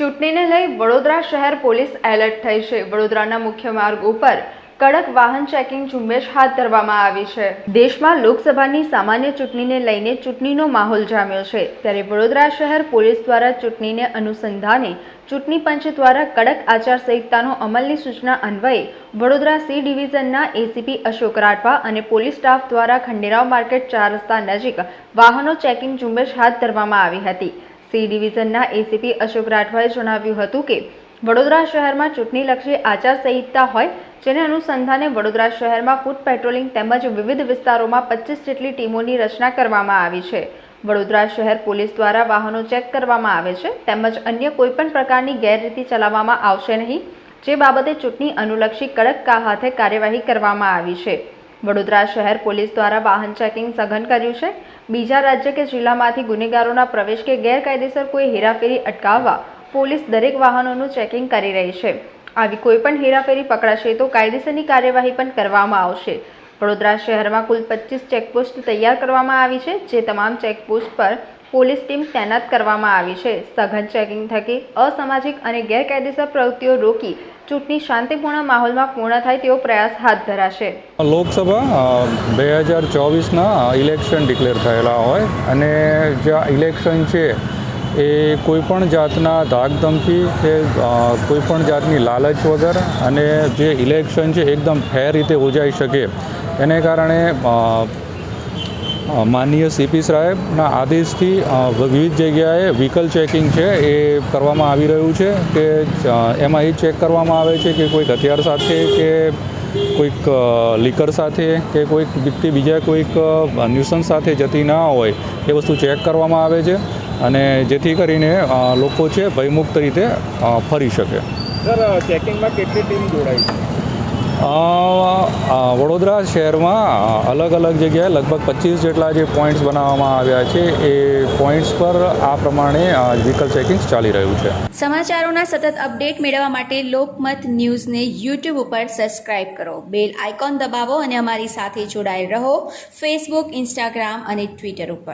ચૂંટણીને લઈ વડોદરા શહેર પોલીસ એલર્ટ થઈ છે. વડોદરાના મુખ્ય માર્ગ ઉપર કડક વાહન ચેકિંગ ઝુંબેશ હાથ ધરવામાં આવી છે. દેશમાં લોકસભાની સામાન્ય ચૂંટણીને લઈને ચૂંટણીનો માહોલ જામ્યો છે. ત્યારે વડોદરા શહેર પોલીસ દ્વારા ચૂંટણીને અનુસંધાને ચૂંટણી પંચ દ્વારા કડક આચારસંહિતાનો અમલની સૂચના અન્વયે વડોદરા સી ડિવિઝનના એસીપી અશોક રાઠવા અને પોલીસ સ્ટાફ દ્વારા ખંડેરાવ માર્કેટ ચાર રસ્તા નજીક વાહનો ચેકિંગ ઝુંબેશ હાથ ધરવામાં આવી હતી. સી ડિવિઝનના એસીપી અશોક રાઠવાએ જણાવ્યું હતું કે, વડોદરા શહેરમાં ચૂંટણીલક્ષી આચારસંહિતા હોય, જેને અનુસંધાને વડોદરા શહેરમાં ફૂટ પેટ્રોલિંગ તેમજ વિવિધ વિસ્તારોમાં પચીસ જેટલી ટીમોની રચના કરવામાં આવી છે. વડોદરા શહેર પોલીસ દ્વારા વાહનો ચેક કરવામાં આવે છે, તેમજ અન્ય કોઈપણ પ્રકારની ગેરરીતિ ચલાવવામાં આવશે નહીં, જે બાબતે ચૂંટણી અનુલક્ષી કડક કા હાથે કાર્યવાહી કરવામાં આવી છે. વડોદરા શહેર પોલીસ દ્વારા વાહન ચેકિંગ સઘન કર્યું છે બીજા રાજ્ય કે જિલ્લામાંથી ગુનેગારોના પ્રવેશ કે ગેરકાયદેસર કોઈ હેરાફેરી અટકાવવા પોલીસ દરેક વાહનોનું ચેકિંગ કરી રહી છે. આવી કોઈ પણ હેરાફેરી પકડાશે તો કાયદેસરની કાર્યવાહી પણ કરવામાં આવશે. વડોદરા શહેરમાં કુલ પચીસ ચેકપોસ્ટ તૈયાર કરવામાં આવી છે, જે તમામ ચેકપોસ્ટ પર પોલીસ ટીમ તૈનાત કરવામાં આવી છે. સઘન ચેકિંગ થકી અસામાજિક અને ગેરકાયદેસર પ્રવૃત્તિઓ રોકી ચૂંટણી શાંતિપૂર્ણ માહોલમાં પૂર્ણ થાય તેવો પ્રયાસ હાથ ધરાશે. લોકસભા બે હજાર ચોવીસના ઇલેક્શન ડિક્લેર થયેલા હોય અને જે ઇલેક્શન છે, એ કોઈપણ જાતના ધાકધમકી કે કોઈપણ જાતની લાલચ વગર અને જે ઇલેક્શન છે, એકદમ ફેર રીતે યોજાઈ શકે. એને કારણે માનનીય સીપી સાહેબના આદેશથી વિવિધ જગ્યાએ વ્હીકલ ચેકિંગ છે એ કરવામાં આવી રહ્યું છે કે એમાં એ ચેક કરવામાં આવે છે કે કોઈક હથિયાર સાથે કે કોઈક લીકર સાથે કે કોઈક વ્યક્તિ બીજા કોઈક ન્યુસન્સ સાથે જતી ના હોય એ વસ્તુ ચેક કરવામાં આવે છે અને જેથી કરીને લોકો છે ભયમુક્ત રીતે ફરી શકે. સર ચેકિંગમાં કેટલી ટીમ જોડાઈ છે? વડોદરા શહેરમાં અલગ અલગ જગ્યાએ લગભગ પચીસ જેટલા જે પોઈન્ટ્સ બનાવવામાં આવ્યા છે, એ પોઈન્ટ્સ પર આ પ્રમાણે વ્હીકલ ચેકિંગ ચાલી રહ્યું છે. સમાચારોના સતત અપડેટ મેળવવા માટે લોકમત ન્યૂઝને યુટ્યુબ ઉપર સબસ્ક્રાઇબ કરો. બેલ આઇકોન દબાવો અને અમારી સાથે જોડાયેલ રહો. ફેસબુક ઇન્સ્ટાગ્રામ અને ટ્વિટર ઉપર.